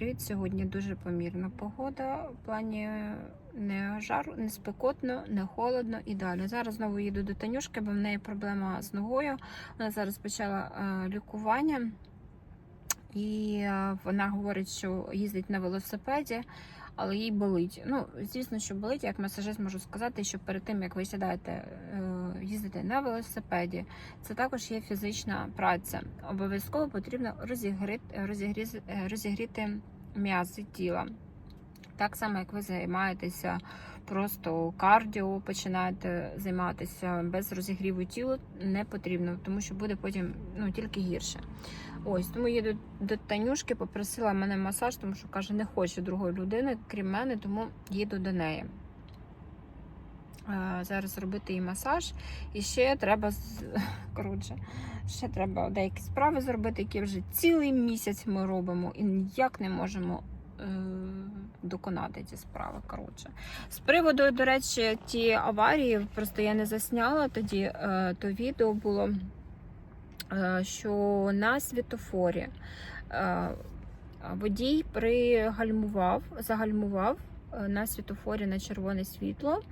Привіт, сьогодні дуже помірна погода. В плані не жару, не спекотно, не холодно і далі. Зараз знову їду до Танюшки, бо в неї проблема з ногою. Вона зараз почала е, лікування, і е, вона говорить, що їздить на велосипеді, але їй болить. Ну, звісно, що болить, як масажист можу сказати, що перед тим як ви сідаєте е, їздити на велосипеді, це також є фізична праця. Обов'язково потрібно розігріти, розігріти, розігріти м'язи тіла. Так само, як ви займаєтеся просто кардіо, починаєте займатися без розігріву тіла, не потрібно, тому що буде потім ну, тільки гірше. Ось тому їду до Танюшки, попросила мене масаж, тому що каже, не хоче другої людини, крім мене, тому їду до неї. Зараз робити їй масаж. І ще треба коротше, ще треба деякі справи зробити, які вже цілий місяць ми робимо і ніяк не можемо е, доконати ці справи. Коротше. З приводу, до речі, ті аварії, просто я не засняла тоді е, то відео було, е, що на світофорі водій пригальмував, загальмував на світофорі на червоне світло.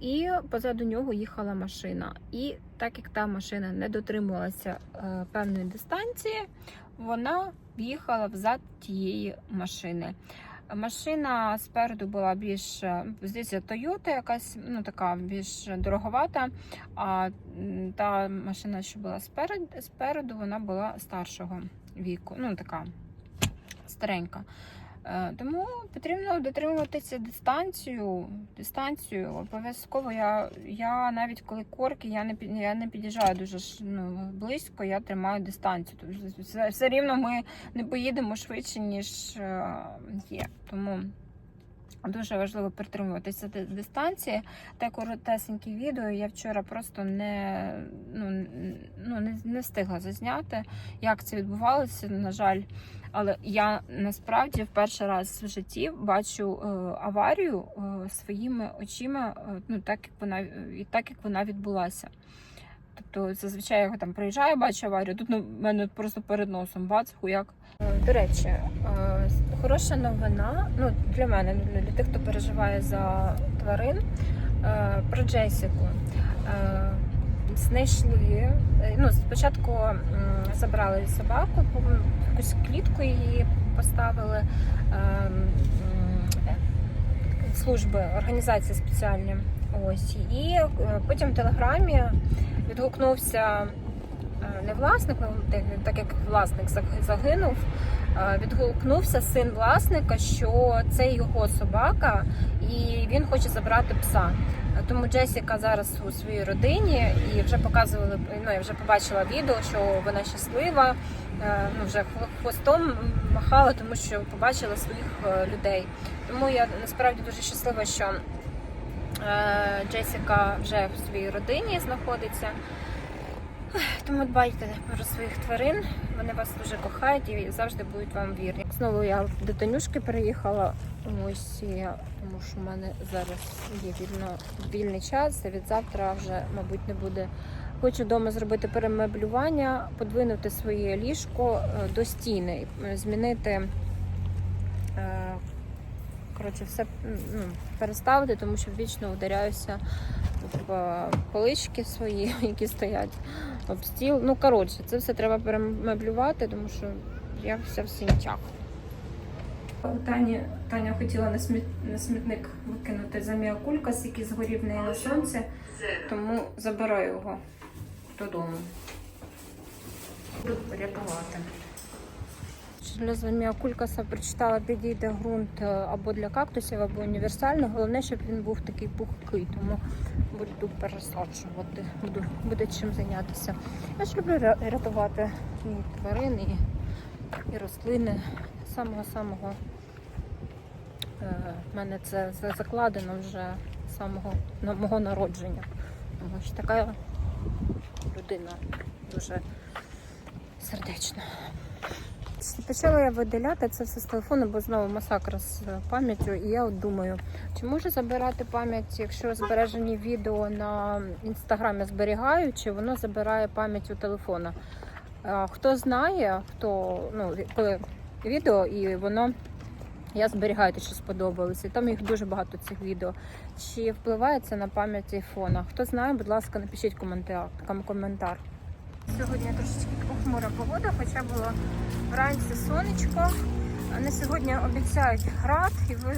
І позаду нього їхала машина. І так як та машина не дотримувалася е, певної дистанції, вона в'їхала взад тієї машини. Машина спереду була більш е, здається, Toyota якась, ну така більш дороговата. А та машина, що була спереду, спереду, вона була старшого віку. Ну така старенька. Е, Тому потрібно дотримуватися дистанцію. Дистанцію обов'язково. Я, я навіть коли корки, я не я не під'їжджаю дуже ну, близько, я тримаю дистанцію. Тобто все, все рівно ми не поїдемо швидше, ніж е, є. Тому дуже важливо притримуватися дистанції. Те коротесеньке відео я вчора просто не, ну, ну, не, не встигла зазняти, як це відбувалося. На жаль. Але я насправді в перший раз в житті бачу е, аварію е, своїми очима, е, ну так як вона і так як вона відбулася. Тобто, зазвичай я там приїжджаю, бачу аварію. Тут ну, в мене просто перед носом бац, хуяк. До речі, хороша новина. Ну для мене, ну, для тих, хто переживає за тварин про Джесіку. Е, Знайшли. е, Ну, спочатку забрали собаку, якусь клітку її поставили. ем, Служби, організації спеціальні. Ось. І е, потім в телеграмі відгукнувся е, не власник, ну, так- як власник заг- загинув, е, відгукнувся син власника, що це його собака, і він хоче забрати пса. Е, Тому Джесіка зараз у своїй родині і вже показували, ну я вже побачила відео, що вона щаслива, е, ну вже хво- хвостом махала, тому що побачила своїх е, людей. Тому я насправді дуже щаслива, що е, Джесіка вже в своїй родині знаходиться. Тому дбайте про своїх тварин, вони вас дуже кохають і завжди будуть вам вірні. Знову я до Танюшки приїхала. Ось і- тому що в мене зараз є вільно вільний час. Від завтра вже, мабуть, не буде. Хочу вдома зробити перемеблювання, подвинути своє ліжко е, до стіни, е, змінити. Коротше, все ну, переставити, тому що вічно ударяюся в полички свої, які стоять об стіл. Ну, коротше, це все треба перемеблювати, тому що я вся в сінтях. Тані, Таня хотіла на, сміт, на смітник викинути заміакулькас, який згорів неї на сонці, тому забираю його додому. Буду рятувати. Для заміакулькаса прочитала, підійде ґрунт е, або для кактусів, або універсальний. Головне, щоб він був такий пухкий, тому буду пересаджувати, буду, буде чим зайнятися. Я ж люблю рятувати і тварин, і, і рослини. Самого-самого е, в мене це закладено вже з самого на- мого народження. Тому що така людина дуже сердечна. Почала я видаляти це все з телефону, бо знову масакр з пам'яттю. І я от думаю, чи можу забирати пам'ять, якщо збережені відео на інстаграмі зберігаю, чи воно забирає пам'ять у телефона. Хто знає, хто ну коли відео, і воно я зберігаю те, що сподобалося. Там їх дуже багато цих відео. Чи впливає це на пам'ять айфона? Хто знає, будь ласка, напишіть коментар. Сьогодні трошечки похмура погода, хоча було вранці сонечко. На сьогодні обіцяють град, і ви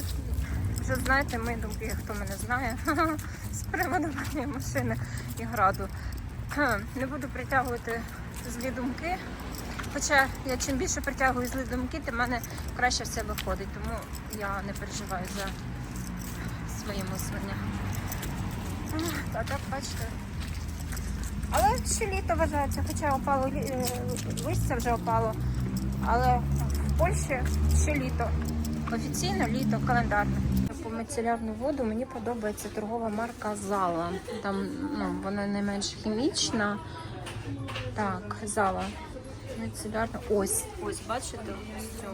вже знаєте мої думки, хто мене знає, з приводу моєї машини і граду. Не буду притягувати злі думки. Хоча я чим більше притягую злі думки, тим в мене краще все виходить, тому я не переживаю за свої мислення. Так, бачите. Але ще літо вважається, хоча опало е, листя вже опало. Але в Польщі ще літо. Офіційно літо, календарне. По мицелярну воду мені подобається торгова марка Зала. Там ну, вона не хімічна. Так, зала. Мицелярна. Ось. Ось, бачите? Ось.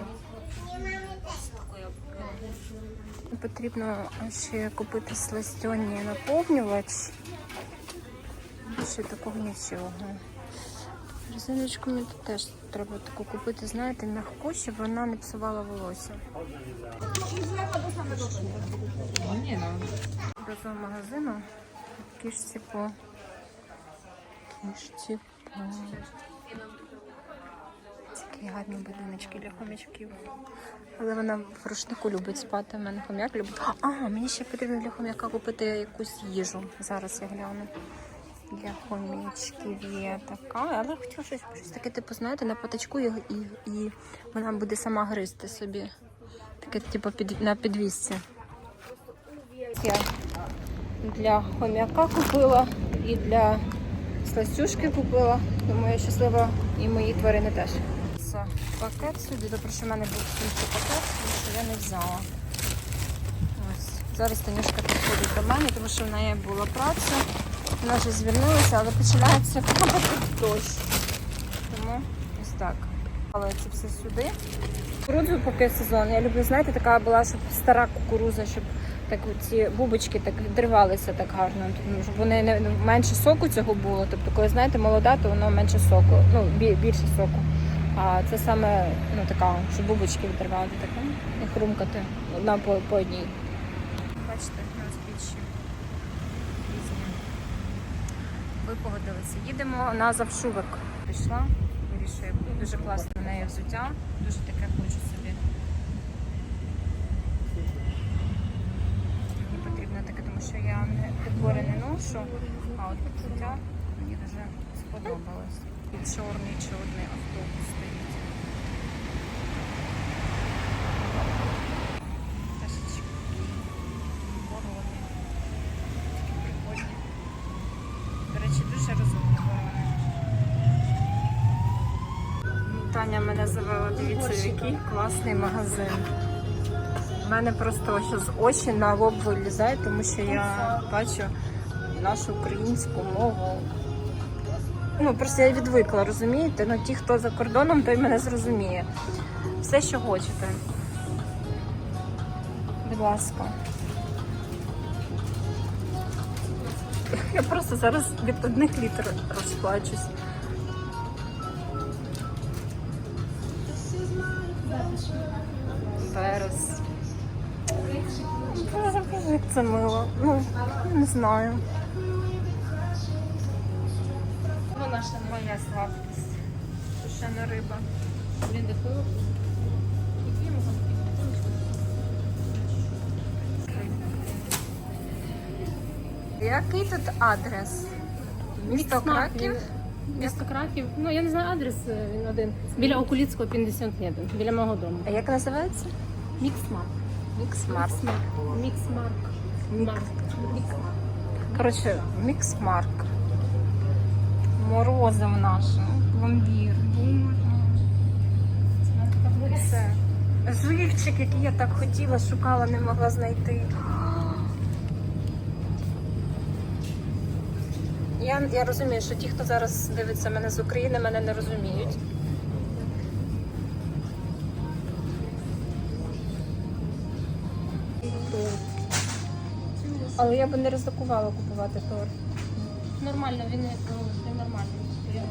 Потрібно ще купити сластьонні наповнювач. Ще такого нічого. Резиночку мені тут теж треба таку купити, знаєте, м'яку, щоб вона не псувала волосся. До цього магазину кішці по кішці по такі гарні будиночки для хомячків. Але вона в рушнику любить спати. У мене хом'як любить. А, мені ще потрібно для хом'яка купити якусь їжу. Зараз я гляну. Для хомячків є така, але хотіла щось, щось таке, типу, знаєте, на патачку і, і, і вона буде сама гризти собі. Таке, типу, під, на підвісці. Я для хом'яка купила і для сластюшки купила, тому я щаслива і мої тварини теж. Це пакет сюди, добре, що в мене був інший пакет, тому що я не взяла. Зараз Танюшка підходить до мене, тому що в неї була праця. Вона вже звільнилася, але починається падати дощ. Тому ось так. Але це все сюди. Кукурудзу поки сезон. Я люблю, знаєте, така була, щоб стара кукуруза, щоб так ці бубочки так відривалися так гарно, щоб вони не менше соку цього було. Тобто, коли знаєте, молода, то воно менше соку, ну більше соку. А це саме ну така, щоб бубочки відривали таке і хрумкати одна по, по одній. Бачите, на Ви погодилися. Їдемо на завшувик. Прийшла, вирішує Дуже класне в неї взуття. Дуже таке хочу собі. Мені потрібно таке, тому що я не підбори не ношу, а от взуття мені дуже сподобалось. Чорний чорний автобус стоїть. Пташечки. Ворони. Такі прикольні. До речі, дуже розумні ворони. Таня мене завела, дивіться, який класний магазин. У мене просто щось очі на лоб вилізають, тому що я бачу нашу українську мову. Ну, просто я відвикла, розумієте? Ну, ті, хто за кордоном, той мене зрозуміє. Все, що хочете. Будь ласка. Я просто зараз від одних літер розплачусь. Боже, як це мило. Ну, не знаю. Вона ще моя слабкість. Сушена риба. Який тут адрес? Місто Краків? Місто Краків. Ну я не знаю адрес е, він один. Біля Окуліцького 51, біля мого дому. А як називається? Міксмарк. Міксмарк. Міксмарк. Міксмарк. Коротше, міксмарк. Морозив наш. Пломбір. Все. Живчик, який я так хотіла, шукала, не могла знайти. Я, я розумію, що ті, хто зараз дивиться мене з України, мене не розуміють. Але я би не ризикувала купувати торт. Нормально, він як е, він нормальний. Я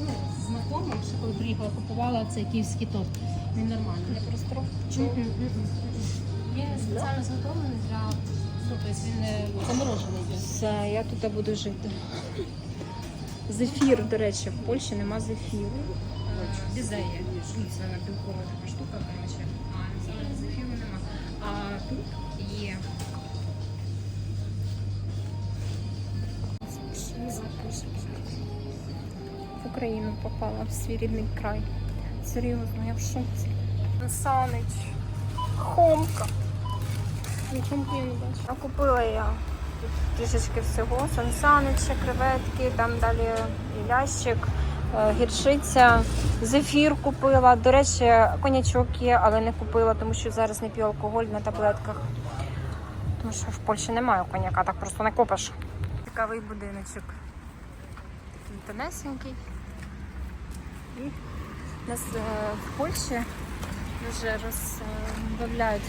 ну, знакома, коли приїхала, купувала цей київський торт. Він нормальний. Не простров. Мгм. Він спеціально зготовлений для ну, він не заморожений. йде. Все, я тут буду жити. Зефір, до речі, в Польщі нема зефіру. Дізеє. Це білкова така штука, коротше. А зефіру нема. А тут є. В Україну попала в свій рідний край. Серйозно, я в шоці. Санич. Хомка. Нічого я не бачу. А купила я трішечки всього. Сансаничі, креветки, там далі і лящик, е, зефір купила. До речі, конячок є, але не купила, тому що зараз не п'ю алкоголь на таблетках. Тому що в Польщі немає коньяка, так просто не купиш. Цікавий будиночок. Такий тонесенький. І нас е, в Польщі дуже розбавляють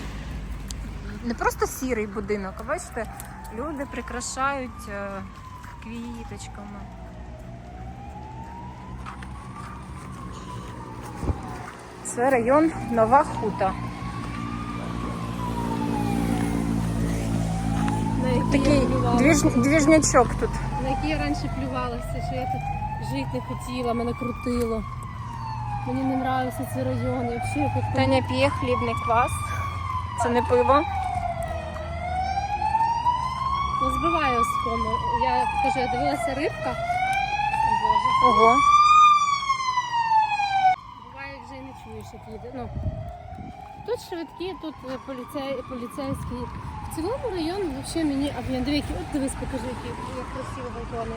не просто сірий будинок, а бачите, люди прикрашають е, квіточками. Це район Нова Хута. Такий двіж, двіжнячок тут. На який я раніше плювалася, що я тут жити не хотіла, мене крутило. Мені не нравився цей район. Я взагалі Таня п'є хлібний квас. Це не пиво. ну, збиваю з. Я кажу, я дивилася рибка. Боже. Ого. Буває, вже і не чуєш, як їде. Ну, тут швидкі, тут поліцей, поліцейські. В цілому район взагалі мені об'єм. От дивись, покажи, які як красиві балкони.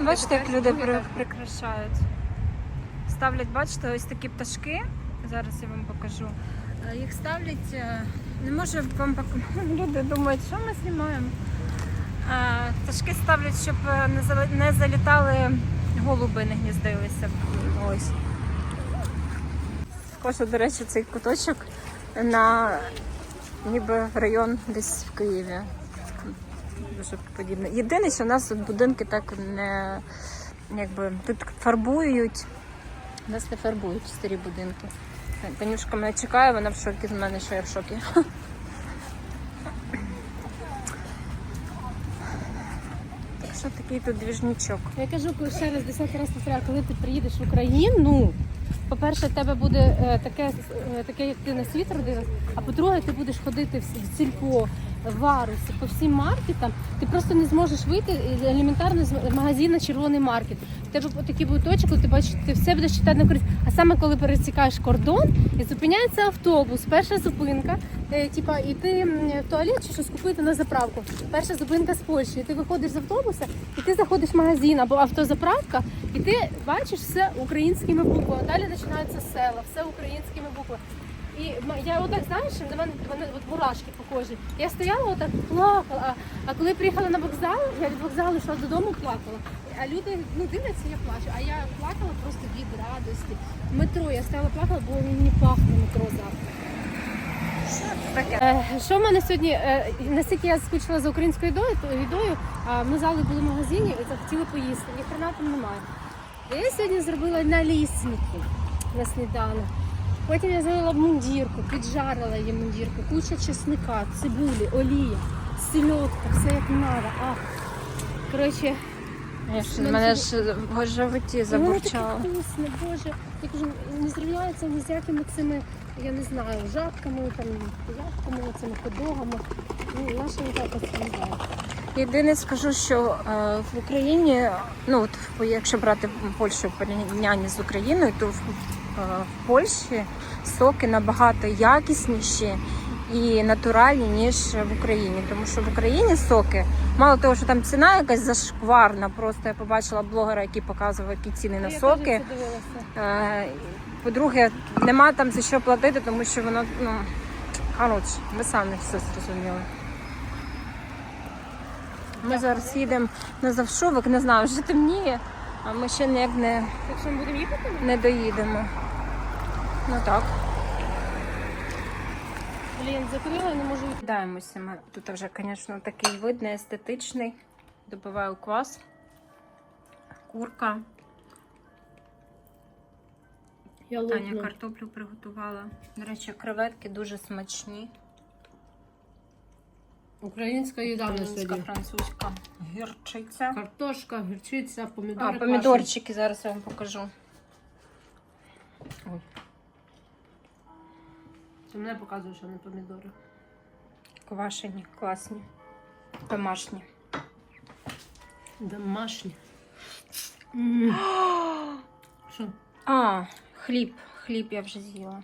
Бачите, як люди при, прикрашають. Ставлять, бачите, ось такі пташки. Зараз я вам покажу. Е, Їх ставлять, е, не можу вам показати. Люди думають, що ми знімаємо. Е, Пташки ставлять, щоб е, не залітали голуби, не гніздилися. Ось. Схоже, до речі, цей куточок на ніби район десь в Києві. Дуже подібне. Єдине, що у нас тут будинки так не якби тут фарбують. У нас не фарбують старі будинки. Танюшка мене чекає, вона в шокі з мене, що я в шокі. Що такий тут двіжничок. Я кажу ще раз десятий раз повторяю, коли ти приїдеш в Україну, по-перше, в тебе буде е, таке, е, таке, як ти на світ родилась, а по-друге, ти будеш ходити в сільпо, в Варусі, по всім маркетам, ти просто не зможеш вийти елементарно з магазину червоний маркет. Тебе такий буде точок, коли ти бачиш, ти все будеш читати на користь. А саме коли пересікаєш кордон і зупиняється автобус, перша зупинка, е, типа, і ти в туалет чи щось купити на заправку. Перша зупинка з Польщі. І ти виходиш з автобуса, і ти заходиш в магазин або автозаправка, і ти бачиш все українськими буквами. Далі починаються села, все українськими буквами. І я отак, знаєш, до мене, до мене от мурашки по кожі. Я стояла отак, плакала. А, коли приїхала на вокзал, я від вокзалу йшла додому, плакала. А люди ну, дивляться, я плачу. А я плакала просто від радості. Метро я стояла плакала, бо мені пахне метро завтра. Е, Що в мене сьогодні? е, Настільки я скучила за українською їдою, ми зали були в магазині і захотіли поїсти. Ні хрена там немає. Я сьогодні зробила налісники на сніданок. Потім я зробила мундірку, піджарила її мундірку, куча чесника, цибулі, олія, сельодка, все як треба. Ах. Коротше, Я ж, Мене мене ж в животі і воно таке забурчало. вкусне, боже. Я кажу, не зрівняється ні з якими цими, я не знаю, жабками, там, жабками, цими ходогами. Ну, наша не так розповідає. Єдине скажу, що е, в Україні, ну от в- якщо брати Польщу в порівнянні з Україною, то в, в Польщі соки набагато якісніші і натуральні, ніж в Україні. Тому що в Україні соки, мало того, що там ціна якась зашкварна, просто я побачила блогера, який показував, які ціни на соки. Е, По-друге, нема там за що платити, тому що воно, ну, коротше, ви самі все зрозуміли. Ми зараз їдемо на Завшовик, не знаю, вже темніє, а ми ще ніяк не, Так що ми будемо їхати? не доїдемо. Ну так. Блін, закрила, не можу йти. Ми. Тут вже, звісно, такий вид не естетичний. Добиваю квас, курка Я Таня картоплю приготувала. До речі, креветки дуже смачні. Українська їда на Українська, сьогодні. французька гірчиця. Картошка, гірчиця, помідори. А, помідорчики зараз я вам покажу. Ой. Ти мене показуєш, а не помідори. Квашені, класні. Домашні. Домашні. Що? А, хліб. Хліб я вже з'їла.